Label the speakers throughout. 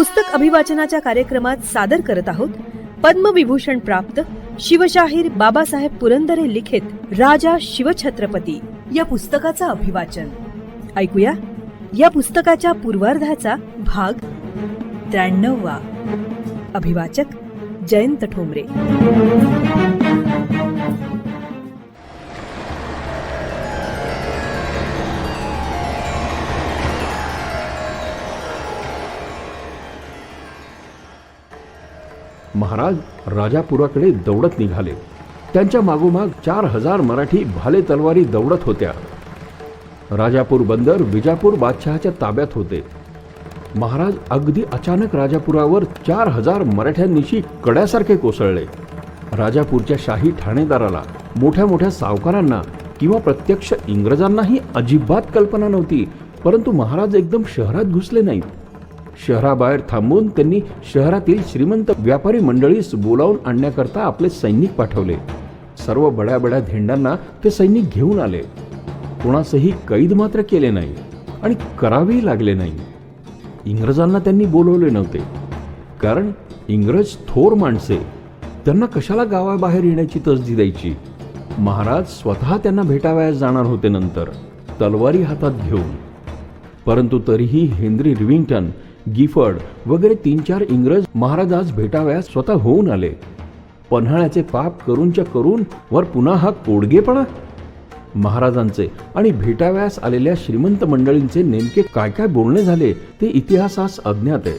Speaker 1: पुस्तक अभिवाचनाच्या कार्यक्रमात सादर करत आहोत. पद्मविभूषण प्राप्त शिवशाहीर बाबासाहेब पुरंदरे लिखित राजा शिवछत्रपती या पुस्तकाचं अभिवाचन. ऐकूया. या पुस्तकाच्या पूर्वार्धाचा भाग त्र्याण्णववा. अभिवाचक जयंत ठोंबरे.
Speaker 2: महाराज राजापुराकडे दौडत निघाले. त्यांच्या मागोमाग चार हजार मराठी भाले तलवारी दौडत होत्या. राजापूर बंदर विजापूर बादशहाच्या ताब्यात होते. महाराज अगदी अचानक राजापुरावर चार हजार मराठ्यांनिशी कड्यासारखे कोसळले. राजापूरच्या शाही ठाणेदाराला मोठ्या मोठ्या सावकारांना किंवा प्रत्यक्ष इंग्रजांनाही अजिबात कल्पना नव्हती परंतु महाराज एकदम शहरात घुसले नाहीत. शहराबाहेर थांबून त्यांनी शहरातील श्रीमंत व्यापारी मंडळीस बोलावून आणण्याकरता आपले सैनिक पाठवले. सर्व बड्या बड्या धेंडांना ते सैनिक घेऊन आले. कोणासही कैद मात्र केले नाही आणि करावेही लागले नाही. इंग्रजांना त्यांनी बोलवले नव्हते. कारण इंग्रज थोर माणसे त्यांना कशाला गावाबाहेर येण्याची तसदी द्यायची? महाराज स्वतः त्यांना भेटावयास जाणार होते नंतर तलवारी हातात घेऊन. परंतु तरीही हेनरी रिविंग्टन गिफर्ड वगैरे तीन चार इंग्रज महाराजास भेटाव्यास स्वतः होऊन आले. पन्हाळ्याचे पाप करूनच्या करून वर पुन्हा हा कोडगेपणा? महाराजांचे आणि भेटाव्यास आलेल्या श्रीमंत मंडळींचे नेमके काय काय बोलणे झाले ते इतिहासास अज्ञात आहे.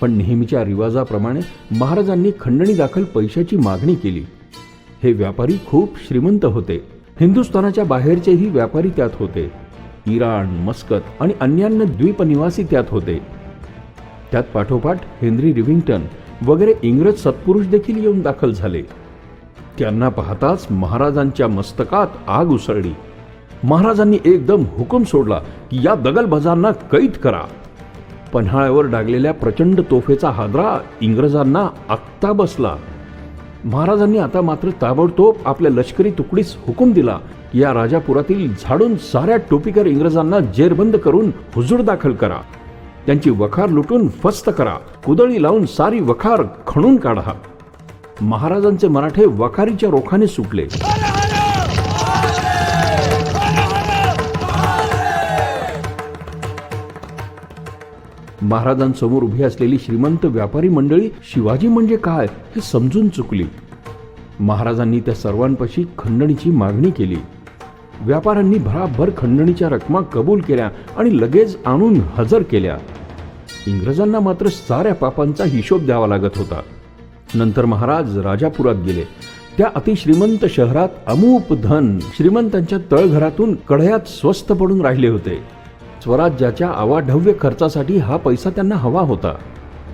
Speaker 2: पण नेहमीच्या रिवाजाप्रमाणे महाराजांनी खंडणी दाखल पैशाची मागणी केली. हे व्यापारी खूप श्रीमंत होते. हिंदुस्थानाच्या बाहेरचेही व्यापारी त्यात होते. इराण मस्कत आणि अन्यान्य द्वीपनिवासी त्यात होते. त्यात पाठोपाठ हेनरी रिव्हिंग्टन वगैरे इंग्रज सत्पुरुष देखील येऊन दाखल झाले. त्यांना पाहताच महाराजांच्या मस्तकात आग उसळली. महाराजांनी एकदम हुकूम सोडला की या दगलबाजांना कैद करा. पन्हाळ्यावर डागलेल्या प्रचंड तोफेचा हादरा इंग्रजांना आत्ता बसला. महाराजांनी आता मात्र ताबडतोब आपल्या लष्करी तुकडीस हुकूम दिला. या राजापुरातील झाडून साऱ्या टोपीकर इंग्रजांना जेरबंद करून हुजूर दाखल करा. त्यांची वखार लुटून फस्त करा. कुदळी लावून सारी वखार खणून काढा. महाराजांचे मराठे वखारीच्या रोखाने सुटले. महाराजांसमोर उभी असलेली श्रीमंत व्यापारी मंडळी शिवाजी म्हणजे काय हे समजून चुकली. महाराजांनी त्या सर्वांपाशी खंडणीची मागणी केली. व्यापाऱ्यांनी भराभर खंडणीच्या रकमा कबूल केल्या आणि लगेच आणून हजर केल्या. इंग्रजांना मात्र साऱ्या पापांचा हिशोब द्यावा लागत होता. नंतर महाराज राजापुरात गेले. त्या अतिश्रीमंत शहरात अमूप धन श्रीमंतांच्या तळघरातून कढयात स्वस्त पडून राहिले होते. स्वराज्याच्या अवाढव्य खर्चासाठी हा पैसा त्यांना हवा होता.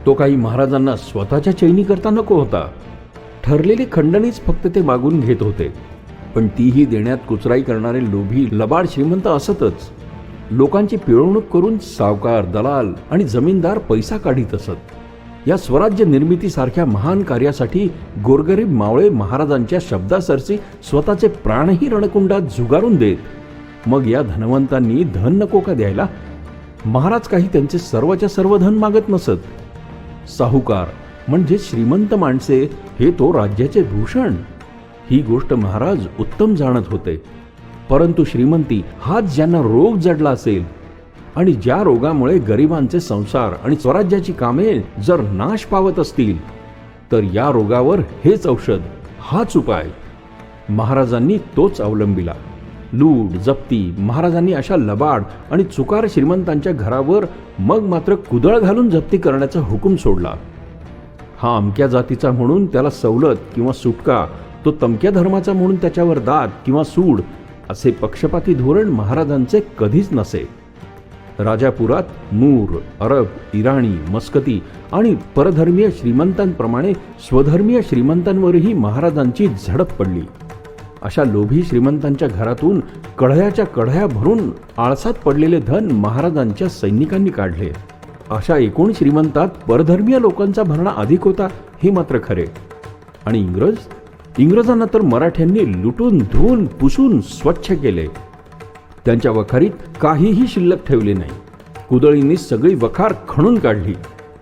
Speaker 2: तो काही महाराजांना स्वतःच्या चैनी करता नको होता. ठरलेली खंडणीच फक्त ते मागून घेत होते. पण तीही देण्यात कुचराई करणारे लोभी लबाड श्रीमंत असतच. लोकांची पिळवणूक करून सावकार दलाल आणि जमीनदार पैसा काढीत असत. या स्वराज्य निर्मितीसारख्या महान कार्यासाठी गोरगरीब मावळे महाराजांच्या शब्दासरसी स्वतःचे प्राणही रणकुंडात झुगारून देत. मग या धनवंतांनी धन नको का द्यायला? महाराज काही त्यांचे सर्वच्या सर्व धन मागत नसत. साहूकार म्हणजे श्रीमंत माणसे हे तो राज्याचे भूषण. ही गोष्ट महाराज उत्तम जाणत होते. परंतु श्रीमंती हाच ज्यांना रोग जडला असेल आणि ज्या रोगामुळे गरिबांचे संसार आणि स्वराज्याची कामे जर नाश पावत असतील तर या रोगावर हेच औषध हाच उपाय. महाराजांनी तोच अवलंबिला. लूट जप्ती महाराजांनी अशा लबाड आणि चुकार श्रीमंतांच्या घरावर मग मात्र कुदळ घालून जप्ती करण्याचा हुकूम सोडला. हा अमक्या जातीचा म्हणून त्याला सवलत किंवा सुटका तो तमक्या धर्माचा म्हणून त्याच्यावर दात किंवा सूड असे पक्षपाती धोरण महाराजांचे कधीच नसे. राजापुरात मूर अरब इराणी मस्कती आणि परधर्मीय श्रीमंतांप्रमाणे स्वधर्मीय श्रीमंतांवरही महाराजांची झडप पडली. अशा लोभी श्रीमंतांच्या घरातून कढयाच्या कढया भरून आळसात पडलेले धन महाराजांच्या सैनिकांनी काढले. अशा एकूण श्रीमंतात परधर्मीय लोकांचा भरणा अधिक होता हे मात्र खरे. आणि इंग्रज? इंग्रजांना तर मराठ्यांनी लुटून धुवून पुसून स्वच्छ केले. त्यांच्या वखारीत काहीही शिल्लक ठेवले नाही. कुदळींनी सगळी वखार खणून काढली.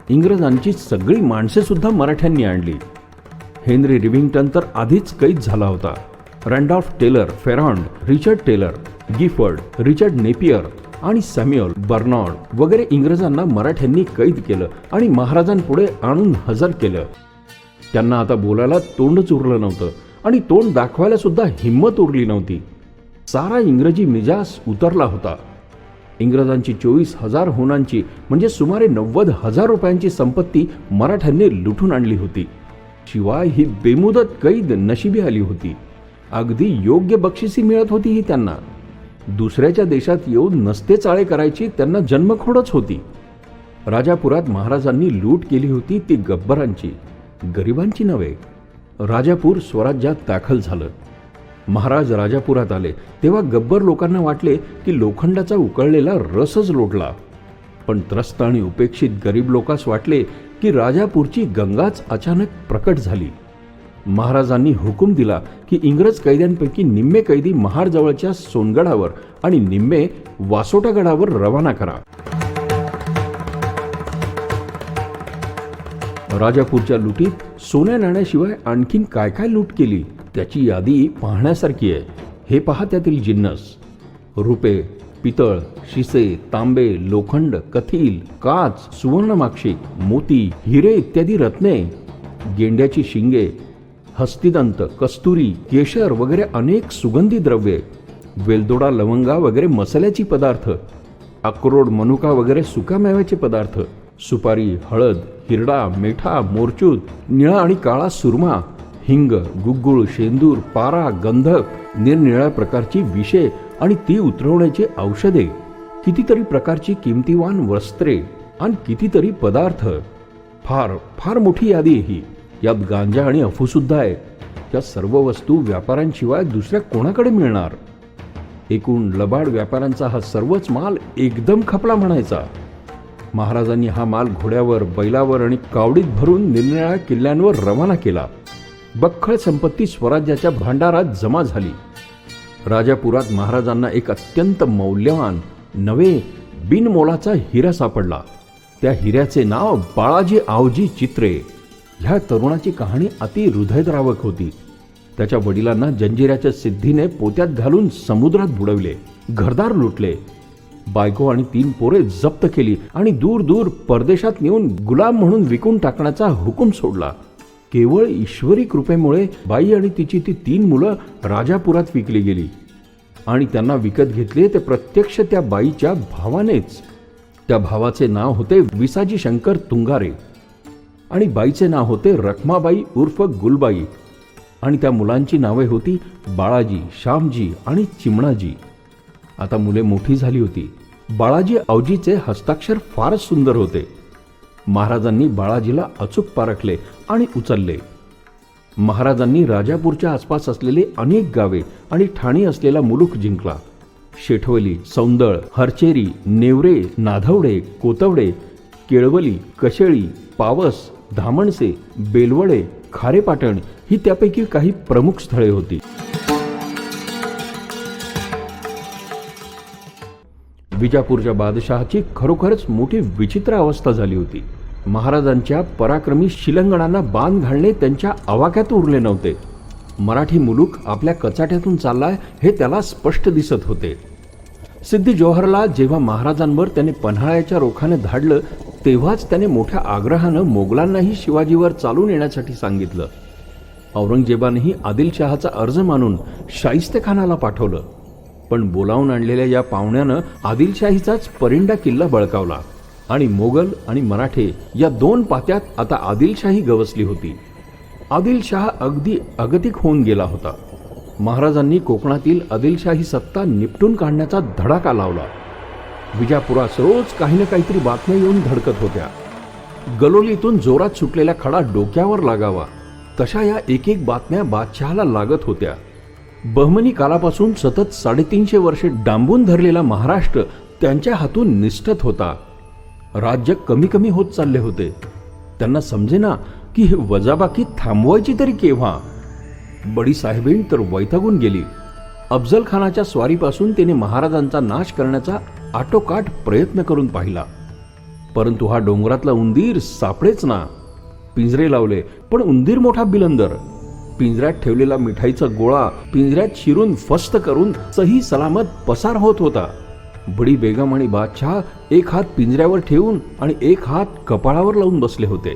Speaker 2: इंग्रजांची सगळी माणसे सुद्धा मराठ्यांनी आणली. हेनरी रिव्हिंग्टन तर आधीच कैद झाला होता. Randolph Taylor फेरॉन्ड Richard Taylor Gifford Richard Napier आणि सॅम्युअल बर्नॉर्ड वगैरे इंग्रजांना मराठ्यांनी कैद केलं आणि महाराजांपुढे आणून हजर केलं. त्यांना आता बोलायला तोंडच उरलं नव्हतं आणि तोंड दाखवायला सुद्धा हिंमत उरली नव्हती. सारा इंग्रजी मिजास उतरला होता. इंग्रजांची चोवीस हजार होनांची म्हणजे सुमारे नव्वद हजार रुपयांची संपत्ती मराठ्यांनी लुटून आणली होती. शिवाय ही बेमुदत कैद नशिबी आली होती. अगदी योग्य बक्षिसी मिळत होती ही त्यांना. दुसऱ्याच्या देशात येऊन नसते चाळे करायची त्यांना जन्मखोडच होती. राजापुरात महाराजांनी लूट केली होती ती गब्बरांची गरिबांची नव्हे. राजापूर स्वराज्यात दाखल झालं. महाराज राजापुरात आले तेव्हा गब्बर लोकांना वाटले की लोखंडाचा उकळलेला रसच लोटला. पण त्रस्त आणि उपेक्षित गरीब लोकांस वाटले की राजापूरची गंगाच अचानक प्रकट झाली. महाराजांनी हुकूम दिला की इंग्रज कैद्यांपैकी निम्मे कैदी महाडजवळच्या सोनगडावर आणि निम्मे वासोटागडावर रवाना करा. राजापूरच्या लुटीत सोन्या नाण्याशिवाय आणखीन काय काय लूट केली त्याची यादी पाहण्यासारखी आहे. हे पहा त्यातील जिन्नस. रुपे पितळ शिसे तांबे लोखंड कथील काच सुवर्णमाक्षिक मोती हिरे इत्यादी रत्ने गेंड्याची शिंगे हस्तिदंत कस्तुरी केशर वगैरे अनेक सुगंधी द्रव्ये वेलदोडा लवंगा वगैरे मसाल्याची पदार्थ अक्रोड मनुका वगैरे सुकामेव्याचे पदार्थ सुपारी हळद हिरडा मेठा मोरचूत निळा आणि काळा सुरमा हिंग गुग्गुळ शेंदूर पारा गंधक निरनिळ्या प्रकारची विषे आणि ती उतरवण्याची औषधे कितीतरी प्रकारची किमतीवान वस्त्रे आणि कितीतरी पदार्थ. फार फार मोठी यादी ही. यात गांजा आणि अफूसुद्धा आहे या सर्व वस्तू व्यापाऱ्यांशिवाय दुसऱ्या कोणाकडे मिळणार? एकूण लबाड व्यापाऱ्यांचा हा सर्वच माल एकदम खपला म्हणायचा. महाराजांनी हा माल घोड्यावर बैलावर आणि कावडीत भरून निरनिळ्या किल्ल्यांवर रवाना केला. बख्खळ संपत्ती स्वराज्याच्या भांडारात जमा झाली. राजापुरात महाराजांना एक अत्यंत मौल्यवान नवे बिनमोलाचा हिरा सापडला. त्या हिऱ्याचे नाव बाळाजी आवजी चित्रे. ह्या तरुणाची कहाणी अति हृदयद्रावक होती. त्याच्या वडिलांना जंजिऱ्याच्या सिद्धीने पोत्यात घालून समुद्रात बुडवले घरदार लुटले. बायको आणि तीन पोरे जप्त केली आणि दूर दूर परदेशात नेऊन गुलाम म्हणून विकून टाकण्याचा हुकूम सोडला. केवळ ईश्वरी कृपेमुळे बाई आणि तिची ती तीन मुलं राजापुरात विकली गेली. आणि त्यांना विकत घेतले ते प्रत्यक्ष त्या बाईच्या भावानेच. त्या भावाचे नाव होते विसाजी शंकर तुंगारे. आणि बाईचे नाव होते रखमाबाई उर्फ गुलबाई. आणि त्या मुलांची नावे होती बाळाजी श्यामजी आणि चिमणाजी. आता मुले मोठी झाली होती. बाळाजी आवजीचे हस्ताक्षर फारच सुंदर होते. महाराजांनी बाळाजीला अचूक पारखले आणि उचलले. महाराजांनी राजापूरच्या आसपास असलेले अनेक गावे आणि ठाणी असलेला मुलूक जिंकला. शेठवली सौंदळ हरचेरी नेवरे नाधवडे कोतवडे केळवली कशेळी पावस धामणसे बेलवडे खारेपाटण ही त्यापैकी काही प्रमुख स्थळे होती. विजापूरच्या बादशहाची खरोखरच मोठी विचित्र अवस्था झाली होती. महाराजांच्या पराक्रमी शिलंगणांना बांध घालणे त्यांच्या आवाक्यात उरले नव्हते. मराठी मुलूक आपल्या कचाट्यातून चाललाय हे त्याला स्पष्ट दिसत होते. सिद्धी जोहरला जेव्हा महाराजांवर त्याने पन्हाळ्याच्या रोखाने धाडलं तेव्हाच त्याने मोठ्या आग्रहानं मोगलांनाही शिवाजीवर चालून येण्यासाठी सांगितलं. औरंगजेबानेही आदिलशहाचा अर्ज मानून शाहिस्तेखानाला पाठवलं. पण बोलावून आणलेल्या या पाहुण्यानं आदिलशाहीचाच परिंडा किल्ला बळकावला आणि मोगल आणि मराठे या दोन पात्यात आता आदिलशाही गवसली होती. आदिलशाह अगदी अगतिक होऊन गेला होता. महाराजांनी कोकणातील आदिलशाही सत्ता निपटून काढण्याचा धडाका लावला. विजापुरास रोज काही ना काहीतरी बातम्या येऊन धडकत होत्या. गलोलीतून जोरात सुटलेला खडा डोक्यावर लागावा तशा या एक एक बातम्या बादशहाला लागत होत्या. बहमनी कालापासून सतत साडेतीनशे वर्षे डांबून धरलेला महाराष्ट्र त्यांच्या हातून निष्ठत होता. राज्य कमी कमी होत चालले होते. त्यांना समजेना की हे वजाबाकी थांबवायची तरी केव्हा? बडीसाहेबीण तर वैतागून गेली. अफजल खानाच्या स्वारीपासून तिने महाराजांचा नाश करण्याचा आटोकाट प्रयत्न करून पाहिला. परंतु हा डोंगरातला उंदीर सापडेच ना. पिंजरे लावले पण उंदीर मोठा बिलंदर. पिंजऱ्यात ठेवलेला मिठाईचा गोळा पिंजऱ्यात शिरून फस्त करून सही सलामत पसार होत होता. बडी बेगम आणि बादशाह एक हात पिंजऱ्यावर ठेवून आणि एक हात कपाळावर लावून बसले होते.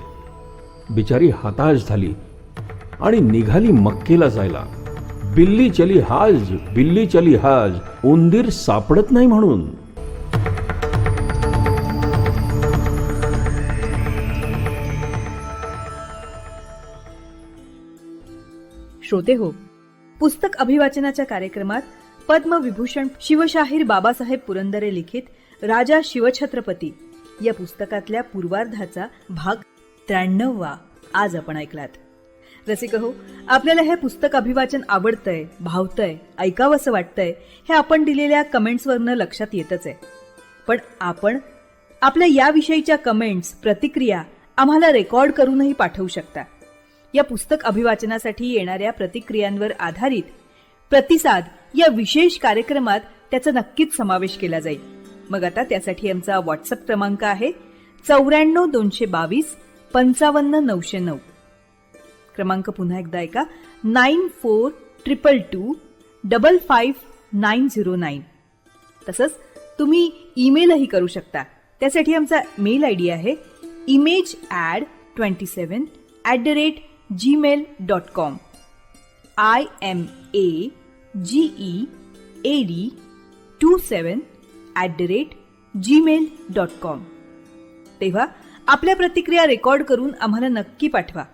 Speaker 2: बिचारी हताश झाली आणि निघाली मक्केला जायला. बिल्ली चली हाज बिल्ली चली हाज उंदीर सापडत नाही म्हणून.
Speaker 1: श्रोते हो. पुस्तक अभिवाचनाच्या कार्यक्रमात पद्मविभूषण शिवशाहीर बाबासाहेब पुरंदरे लिखित राजा शिवछत्रपती या पुस्तकातल्या पूर्वार्धाचा भाग त्र्याण्णववा आज आपण ऐकलात. रसिक हो आपल्याला हे पुस्तक अभिवाचन आवडतंय भावतंय ऐकावंसं वाटतंय हे आपण दिलेल्या कमेंट्सवरनं लक्षात येतच आहे. पण आपण आपल्या याविषयीच्या कमेंट्स प्रतिक्रिया आम्हाला रेकॉर्ड करूनही पाठवू शकता. या पुस्तक अभिवाचनासाठी येणाऱ्या प्रतिक्रियांवर आधारित प्रतिसाद या विशेष कार्यक्रमात त्याचा नक्कीच समावेश केला जाईल. मग आता त्यासाठी आमचा व्हॉट्सअप क्रमांक आहे चौऱ्याण्णव दोनशे बावीस पंचावन्न नऊशे नऊ. क्रमांक पुन्हा एकदा ऐका. Nine four triple two double five nine zero nine. तसंच तुम्ही ईमेलही करू शकता. त्यासाठी आमचा मेल आय डी आहे image add twenty seven at the rate Gmail dot com I M A G E A D two seven at the rate Gmail dot com तेव्हा आपल्या प्रतिक्रिया रेकॉर्ड करून आम्हाला नक्की पाठवा.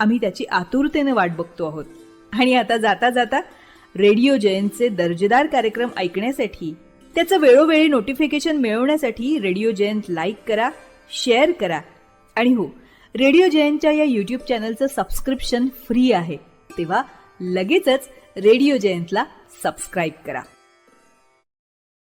Speaker 1: आम्ही त्याची आतुरतेने वाट बघतो आहोत. आणि आता जाता जाता रेडिओ जयंतचे दर्जेदार कार्यक्रम ऐकण्यासाठी त्याचं वेळोवेळी नोटिफिकेशन मिळवण्यासाठी रेडिओ जयंत लाईक करा शेअर करा. आणि हो रेडिओ जयंतच्या या यूट्यूब चॅनलचं सबस्क्रिप्शन फ्री आहे. तेव्हा लगेचच रेडिओ जयंतला सबस्क्राईब करा.